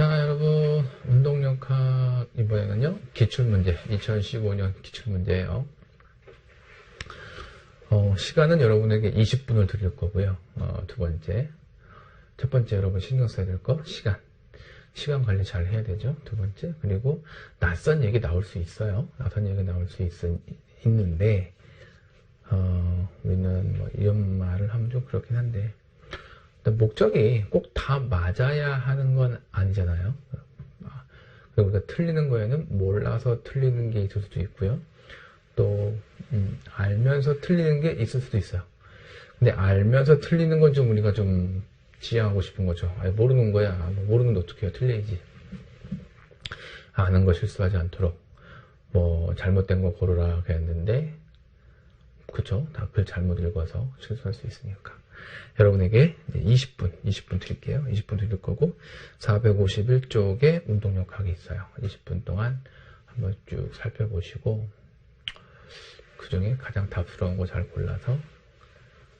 자, 여러분, 운동역학 이번에는요, 기출문제, 2015년 기출문제예요. 어, 시간은 여러분에게 20분을 드릴 거고요. 어, 두 번째, 첫 번째 여러분 신경 써야 될 거, 시간. 시간 관리 잘 해야 되죠. 두 번째, 그리고 낯선 얘기 나올 수 있어요. 낯선 얘기 나올 수 있, 있는데, 어, 우리는 뭐 이런 말을 하면 좀 그렇긴 한데, 목적이 꼭 다 맞아야 하는 건 아니잖아요. 그리고 우리가 틀리는 거에는 몰라서 틀리는 게 있을 수도 있고요. 또 음, 알면서 틀리는 게 있을 수도 있어요. 근데 알면서 틀리는 건 좀 우리가 좀 지양하고 싶은 거죠. 아니, 모르는 거야. 뭐 모르는 데 어떻게 해요? 틀려야지. 아는 거 실수하지 않도록 뭐 잘못된 거 고르라 그랬는데 그쵸? 다 글 잘못 읽어서 실수할 수 있으니까. 여러분에게 20분, 20분 드릴게요. 20분 드릴 거고 451쪽에 운동력학이 있어요. 20분 동안 한번 쭉 살펴보시고 그 중에 가장 답스러운 거 잘 골라서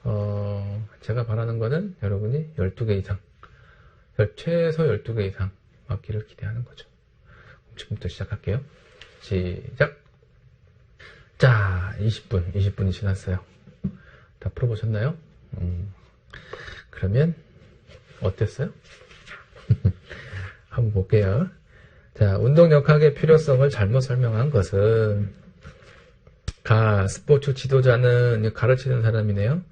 어, 제가 바라는 거는 여러분이 12개 이상 최소 12개 이상 맞기를 기대하는 거죠. 지금부터 시작할게요. 시작! 자, 20분, 20분이 지났어요. 다 풀어보셨나요? 음, 그러면 어땠어요? 한번 볼게요. 자, 운동 역학의 필요성을 잘못 설명한 것은 가 스포츠 지도자는 가르치는 사람이네요.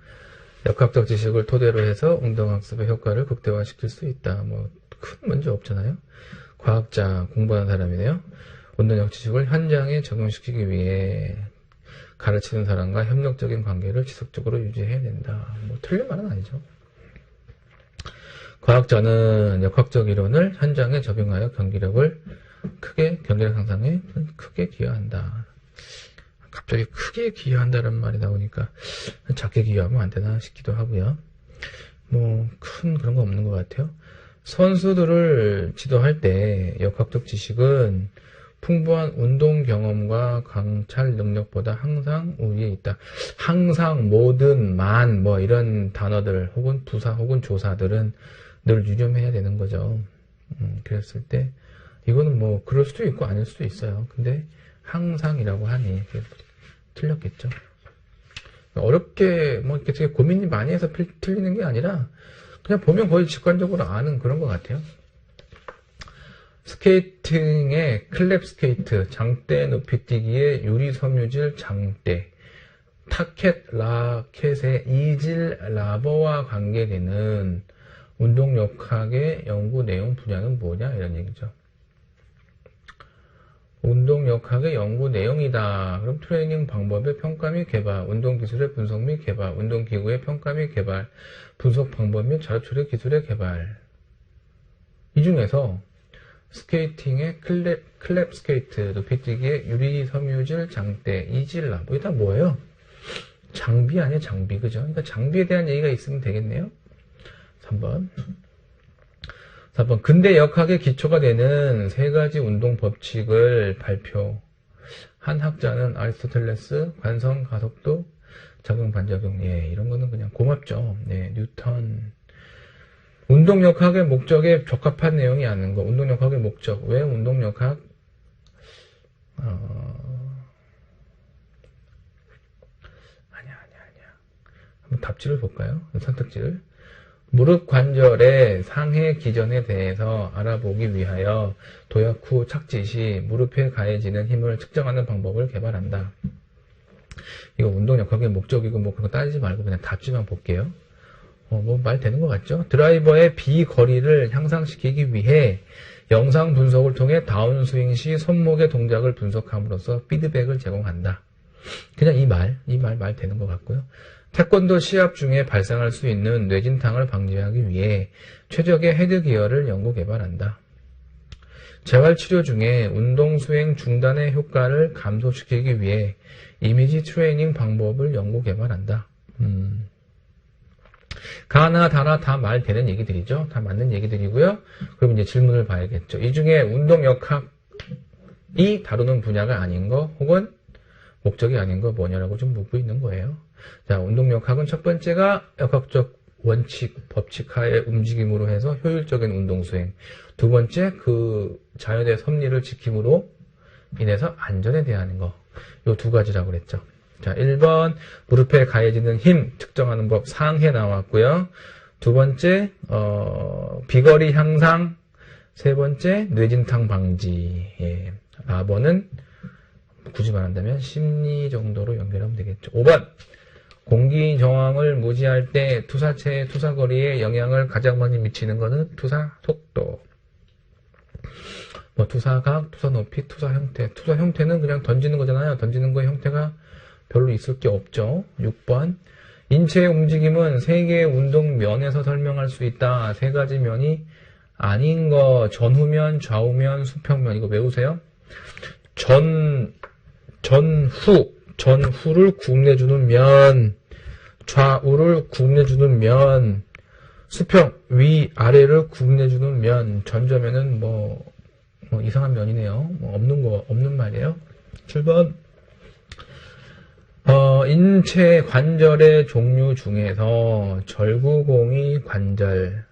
역학적 지식을 토대로 해서 운동학습의 효과를 극대화시킬 수 있다. 뭐 큰 문제 없잖아요. 과학자 공부하는 사람이네요. 운동역 지식을 현장에 적용시키기 위해 가르치는 사람과 협력적인 관계를 지속적으로 유지해야 된다. 뭐 틀린 말은 아니죠. 과학자는 역학적 이론을 현장에 적용하여 경기력을 크게 경기력 향상에 크게 기여한다. 갑자기 크게 기여한다는 말이 나오니까 작게 기여하면 안 되나 싶기도 하고요. 뭐 큰 그런 거 없는 것 같아요. 선수들을 지도할 때 역학적 지식은 풍부한 운동 경험과 강찰 능력보다 항상 우위에 있다. 항상, 모든, 만, 뭐 이런 단어들 혹은 부사 혹은 조사들은 늘 유념해야 되는 거죠. 음, 그랬을 때 이거는 뭐 그럴 수도 있고 아닐 수도 있어요. 근데 항상이라고 하니 틀렸겠죠. 어렵게 뭐 이렇게 되게 고민이 많이 해서 틀리는 게 아니라 그냥 보면 거의 직관적으로 아는 그런 것 같아요. 스케이팅의 클랩 스케이트, 장대 높이뛰기의 유리 섬유질 장대, 타켓 라켓의 이질 라버와 관계되는 운동 역학의 연구 내용 분야는 뭐냐 이런 얘기죠. 운동 역학의 연구 내용이다. 그럼 트레이닝 방법의 평가 및 개발, 운동 기술의 분석 및 개발, 운동 기구의 평가 및 개발, 분석 방법 및 자료 처리 기술의 개발. 이 중에서 스케이팅의 클랩, 클랩 스케이트, 높이뛰기의 유리 섬유질 장대, 이질라. 뭐, 이다 뭐예요? 장비 아니에요, 장비. 그죠? 그러니까 장비에 대한 얘기가 있으면 되겠네요. 3번. 4번. 근대 역학의 기초가 되는 세 가지 운동 법칙을 발표. 한 학자는 아리스토텔레스, 관성 가속도, 작용 반작용. 예, 이런 거는 그냥 고맙죠. 네, 뉴턴. 운동역학의 목적에 적합한 내용이 아닌 거. 운동역학의 목적. 왜 운동역학? 어... 아니야, 아니야, 아니야. 한번 답지를 볼까요? 선택지를. 무릎 관절의 상해 기전에 대해서 알아보기 위하여 도약 후 착지 시 무릎에 가해지는 힘을 측정하는 방법을 개발한다. 이거 운동역학의 목적이고 뭐 그런 거 따지지 말고 그냥 답지만 볼게요. 어, 뭐말 되는 것 같죠? 드라이버의 비거리를 향상시키기 위해 영상 분석을 통해 다운스윙 시 손목의 동작을 분석함으로써 피드백을 제공한다. 그냥 이 말, 이 말 말 되는 것 같고요. 태권도 시합 중에 발생할 수 있는 뇌진탕을 방지하기 위해 최적의 헤드 기어를 연구 개발한다. 재활치료 중에 운동 수행 중단의 효과를 감소시키기 위해 이미지 트레이닝 방법을 연구 개발한다. 음. 가나 다나 다 말 되는 얘기들이죠. 다 맞는 얘기들이고요. 그럼 이제 질문을 봐야겠죠. 이 중에 운동 역학이 다루는 분야가 아닌 거 혹은 목적이 아닌 거 뭐냐라고 좀 묻고 있는 거예요. 자, 운동 역학은 첫 번째가 역학적 원칙, 법칙하에 움직임으로 해서 효율적인 운동 수행. 두 번째, 그 자연의 섭리를 지킴으로 인해서 안전에 대한 거. 요 두 가지라고 그랬죠. 자, 1번, 무릎에 가해지는 힘 측정하는 법 상해 나왔고요. 두 번째, 어, 비거리 향상. 세 번째, 뇌진탕 방지. 예. 4번은 굳이 말한다면 심리 정도로 연결하면 되겠죠. 5번, 공기 저항을 무지할 때 투사체의 투사거리에 영향을 가장 많이 미치는 것은 투사 속도. 뭐 투사각, 투사 높이, 투사 형태. 투사 형태는 그냥 던지는 거잖아요. 던지는 거의 형태가 별로 있을 게 없죠. 6번. 인체의 움직임은 세 개의 운동 면에서 설명할 수 있다. 세 가지 면이 아닌 거. 전후면, 좌우면, 수평면. 이거 외우세요. 전, 전후. 전후를 구분해주는 면. 좌우를 구분해주는 면. 수평, 위, 아래를 구분해주는 면. 전저면은 뭐, 뭐 이상한 면이네요. 뭐 없는 거, 없는 말이에요. 7번. 어, 인체 관절의 종류 중에서 절구공이 관절,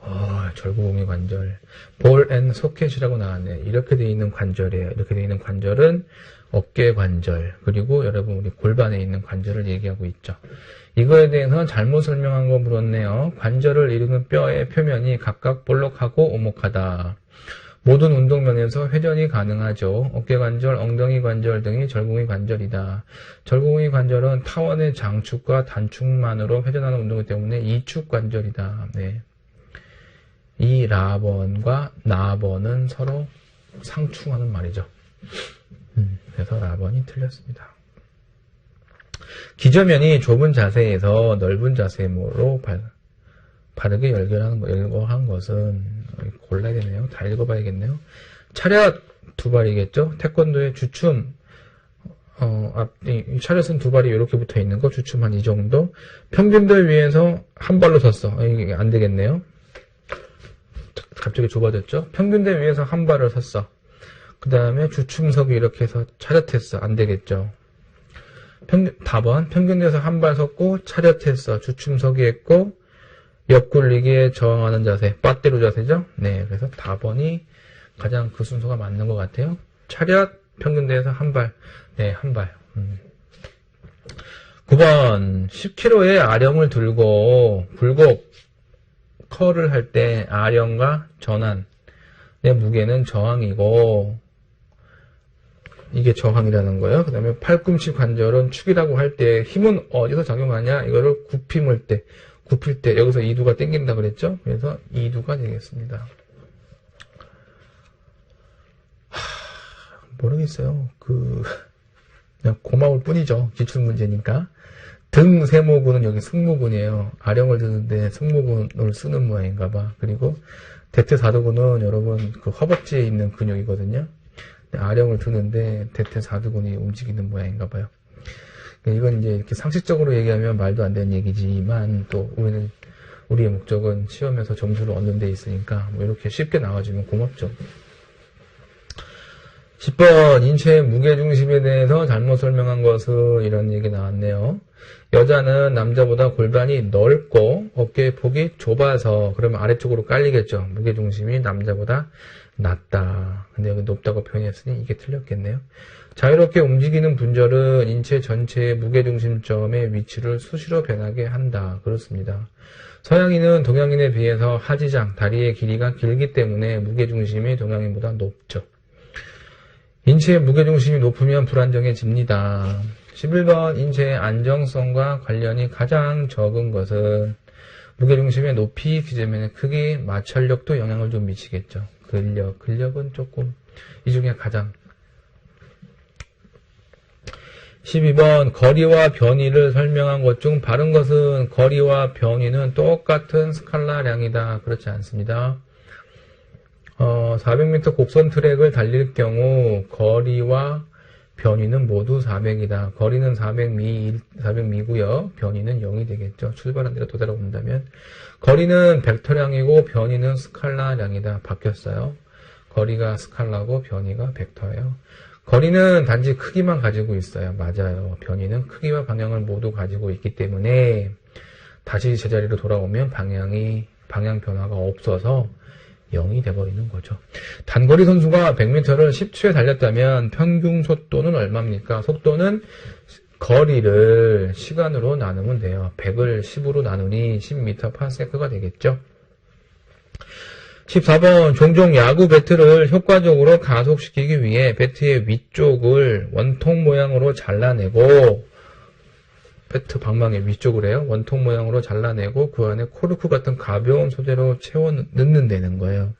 어, 절구공이 관절, 볼앤 소켓이라고 나왔네. 이렇게 돼 있는 관절이에요. 이렇게 돼 있는 관절은 어깨 관절, 그리고 여러분 우리 골반에 있는 관절을 얘기하고 있죠. 이거에 대해서 잘못 설명한 거 물었네요. 관절을 이루는 뼈의 표면이 각각 볼록하고 오목하다. 모든 운동면에서 회전이 가능하죠. 어깨관절, 엉덩이 관절 등이 절공의 관절이다. 절공의 관절은 타원의 장축과 단축만으로 회전하는 운동이기 때문에 이축 관절이다. 네. 이 라번과 나번은 서로 상충하는 말이죠. 음, 그래서 라번이 틀렸습니다. 기저면이 좁은 자세에서 넓은 자세로 바르게 열결하는 거, 열거한 것은 골라야 되네요. 다 읽어봐야겠네요. 차렷 두 발이겠죠. 태권도의 주춤 어, 앞, 이 차렷은 두 발이 이렇게 붙어 있는 거, 주춤 한 이 정도. 평균들 위에서 한 발로 섰어. 아, 이게 안 되겠네요. 갑자기 좁아졌죠? 평균대 위에서 한 발을 섰어. 그 다음에 주춤석이 이렇게 해서 차렷했어. 안 되겠죠? 평균, 답은 평균대에서 한 발 섰고, 차렷했어. 주춤석이 했고, 옆굴리기에 저항하는 자세, 빠떼로 자세죠? 네, 그래서 4번이 가장 그 순서가 맞는 것 같아요. 차렷, 평균대에서 한 발. 네, 한 발. 음. 9번, 10kg의 아령을 들고 굴곡, 컬을 할 때 아령과 전환. 의 무게는 저항이고, 이게 저항이라는 거예요. 그 다음에 팔꿈치 관절은 축이라고 할 때 힘은 어디서 작용하냐? 이거를 굽힘을 때, 굽힐 때 여기서 이두가 땡긴다 그랬죠? 그래서 이두가 되겠습니다. 하, 모르겠어요. 그 그냥 고마울 뿐이죠. 기출 문제니까. 등 세모근은 여기 승모근이에요. 아령을 드는데 승모근을 쓰는 모양인가 봐. 그리고 대퇴사두근은 여러분 그 허벅지에 있는 근육이거든요. 아령을 드는데 대퇴사두근이 움직이는 모양인가 봐요. 이건 이제 이렇게 상식적으로 얘기하면 말도 안 되는 얘기지만 또 우리는 우리의 목적은 시험에서 점수를 얻는 데 있으니까 뭐 이렇게 쉽게 나와주면 고맙죠. 10번 인체의 무게중심에 대해서 잘못 설명한 것은 이런 얘기 나왔네요. 여자는 남자보다 골반이 넓고 어깨의 폭이 좁아서 그러면 아래쪽으로 깔리겠죠. 무게중심이 남자보다 낮다. 근데 여기 높다고 표현했으니 이게 틀렸겠네요. 자유롭게 움직이는 분절은 인체 전체의 무게중심점의 위치를 수시로 변하게 한다. 그렇습니다. 서양인은 동양인에 비해서 하지장, 다리의 길이가 길기 때문에 무게중심이 동양인보다 높죠. 인체의 무게중심이 높으면 불안정해집니다. 11번 인체의 안정성과 관련이 가장 적은 것은 무게중심의 높이, 기재면의 크기, 마찰력도 영향을 좀 미치겠죠. 근력, 근력은 조금 이 중에 가장 12번 거리와 변이를 설명한 것 중 바른 것은 거리와 변이는 똑같은 스칼라량이다. 그렇지 않습니다. 어, 400m 곡선 트랙을 달릴 경우 거리와 변이는 모두 400이다. 거리는 400미, 400미고요. 변이는 0이 되겠죠. 출발한 데로 도달해 온다면 거리는 벡터량이고 변이는 스칼라량이다. 바뀌었어요. 거리가 스칼라고 변이가 벡터예요. 거리는 단지 크기만 가지고 있어요. 맞아요. 변이는 크기와 방향을 모두 가지고 있기 때문에 다시 제자리로 돌아오면 방향이 방향 변화가 없어서 0이 돼버리는 거죠. 단거리 선수가 100m를 10초에 달렸다면 평균 속도는 얼마입니까? 속도는 거리를 시간으로 나누면 돼요. 100을 10으로 나누니 10m 파세크가 되겠죠. 14번 종종 야구 배트를 효과적으로 가속시키기 위해 배트의 위쪽을 원통 모양으로 잘라내고 배트 방망이 위쪽을 해요. 원통 모양으로 잘라내고 그 안에 코르크 같은 가벼운 소재로 채워 넣는 되는 거예요.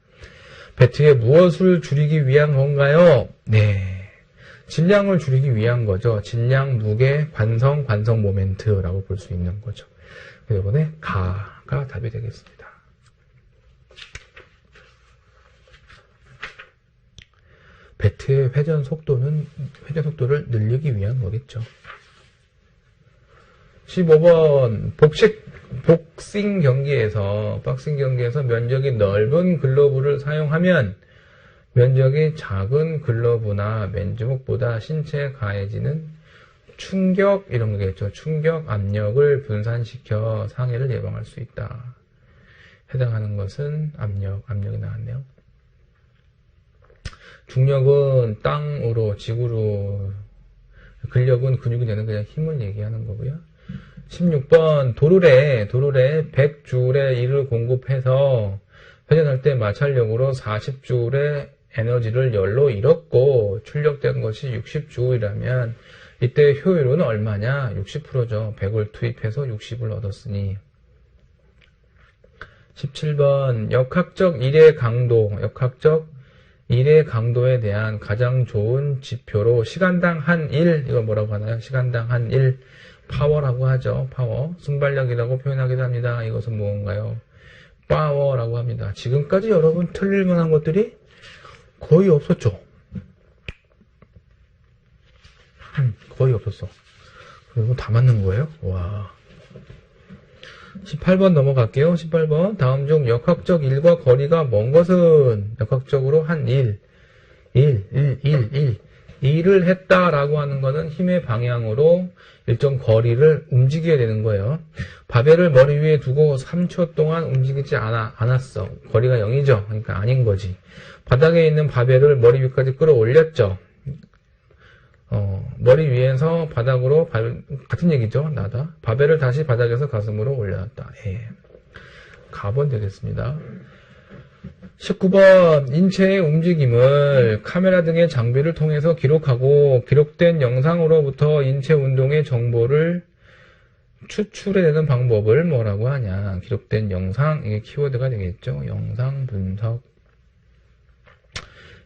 배트에 무엇을 줄이기 위한 건가요? 네. 질량을 줄이기 위한 거죠. 질량, 무게, 관성, 관성 모멘트라고 볼 수 있는 거죠. 이번에 가가 답이 되겠습니다. 배트의 회전 속도는 회전 속도를 늘리기 위한 거겠죠. 15번 복식 복싱 경기에서 박싱 경기에서 면적이 넓은 글러브를 사용하면 면적이 작은 글러브나 맨주먹보다 신체에 가해지는 충격 이런 거겠죠. 충격 압력을 분산시켜 상해를 예방할 수 있다. 해당하는 것은 압력, 압력이 나왔네요. 중력은 땅으로, 지구로, 근력은 근육이 되는 그냥 힘을 얘기하는 거고요. 16번 도르래 도르래 100줄의 일을 공급해서 회전할 때 마찰력으로 40줄의 에너지를 열로 잃었고 출력된 것이 60줄이라면 이때 효율은 얼마냐? 60%죠. 100을 투입해서 60을 얻었으니 17번 역학적 일의 강도 역학적 일의 강도에 대한 가장 좋은 지표로 시간당 한 일 이거 뭐라고 하나요? 시간당 한 일 파워라고 하죠. 파워. 순발력이라고 표현하기도 합니다. 이것은 무언가요? 파워라고 합니다. 지금까지 여러분 틀릴 만한 것들이 거의 없었죠. 음, 거의 없었어. 그리고 다 맞는 거예요? 와. 18번 넘어갈게요. 18번. 다음 중 역학적 일과 거리가 먼 것은 역학적으로 한 일. 일, 일, 일, 일. 일을 했다라고 하는 것은 힘의 방향으로 일정 거리를 움직여야 되는 거예요. 바벨을 머리 위에 두고 3초 동안 움직이지 않아, 않았어. 거리가 0이죠. 그러니까 아닌 거지. 바닥에 있는 바벨을 머리 위까지 끌어올렸죠. 어, 머리 위에서 바닥으로 바벨, 같은 얘기죠. 나다. 바벨을 다시 바닥에서 가슴으로 올려놨다. 예. 가번 되겠습니다. 19번 인체의 움직임을 카메라 등의 장비를 통해서 기록하고 기록된 영상으로부터 인체 운동의 정보를 추출해내는 방법을 뭐라고 하냐 기록된 영상 이게 키워드가 되겠죠 영상 분석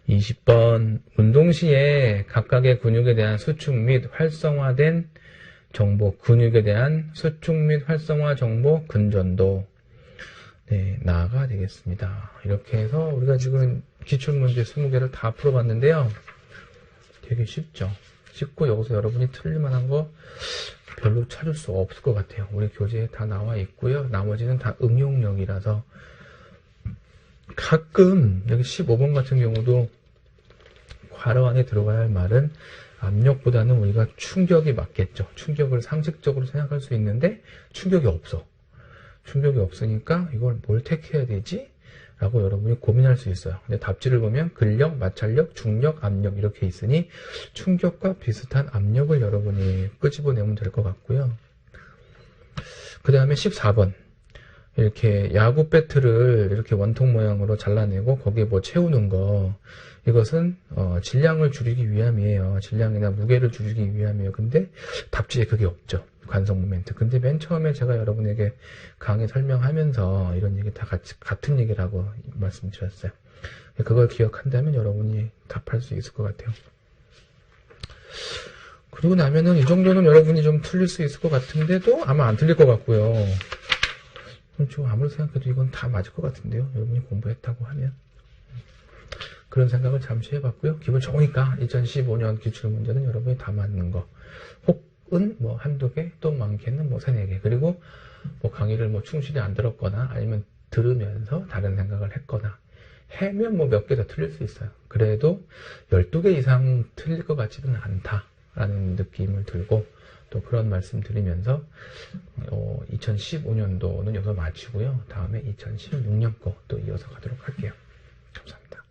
20번 운동 시에 각각의 근육에 대한 수축 및 활성화된 정보 근육에 대한 수축 및 활성화 정보 근전도 네, 나아가 되겠습니다. 이렇게 해서 우리가 지금 기출문제 20개를 다 풀어봤는데요. 되게 쉽죠? 쉽고 여기서 여러분이 틀릴 만 한 거 별로 찾을 수 없을 것 같아요. 우리 교재에 다 나와 있고요. 나머지는 다 응용력이라서 가끔 여기 15번 같은 경우도 괄호 안에 들어가야 할 말은 압력보다는 우리가 충격이 맞겠죠. 충격을 상식적으로 생각할 수 있는데 충격이 없어. 충격이 없으니까 이걸 뭘 택해야 되지? 라고 여러분이 고민할 수 있어요. 근데 답지를 보면 근력, 마찰력, 중력, 압력 이렇게 있으니 충격과 비슷한 압력을 여러분이 끄집어내면 될 것 같고요. 그 다음에 14번. 이렇게 야구 배트를 이렇게 원통 모양으로 잘라내고 거기에 뭐 채우는 거 이것은 어, 질량을 줄이기 위함이에요. 질량이나 무게를 줄이기 위함이에요. 근데 답지에 그게 없죠. 관성 모멘트. 근데 맨 처음에 제가 여러분에게 강의 설명하면서 이런 얘기 다 같이 같은 얘기라고 말씀드렸어요. 그걸 기억한다면 여러분이 답할 수 있을 것 같아요. 그리고 나면은 이 정도는 여러분이 좀 틀릴 수 있을 것 같은데도 아마 안 틀릴 것 같고요. 좀 아무리 생각해도 이건 다 맞을 것 같은데요. 여러분이 공부했다고 하면. 그런 생각을 잠시 해봤고요. 기분 좋으니까 2015년 기출문제는 여러분이 다 맞는 거. 혹은 뭐 한두 개, 또 많게는 뭐 세네 개. 그리고 뭐 강의를 뭐 충실히 안 들었거나 아니면 들으면서 다른 생각을 했거나 해면 뭐 몇 개 더 틀릴 수 있어요. 그래도 12개 이상 틀릴 것 같지는 않다라는 느낌을 들고 또 그런 말씀 드리면서 어, 2015년도는 여기서 마치고요. 다음에 2016년 거 또 이어서 가도록 할게요. 감사합니다.